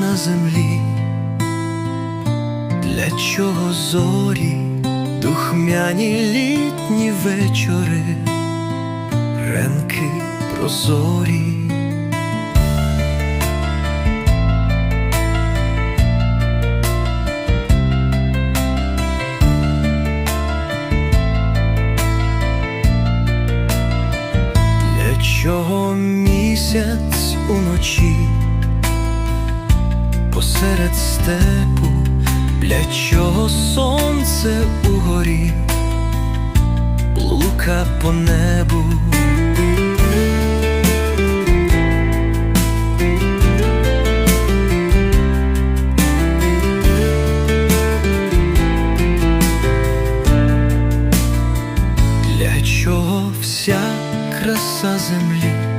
на землі, для чого зорі, духмяні літні вечори, ренки прозорі. Для чого місяць уночі посеред степу, для чого сонце угорі, лука по небу. Для чого вся краса землі?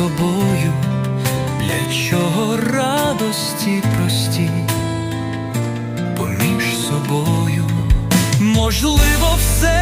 Тобою, для чого радості прості поміж собою? Можливо, все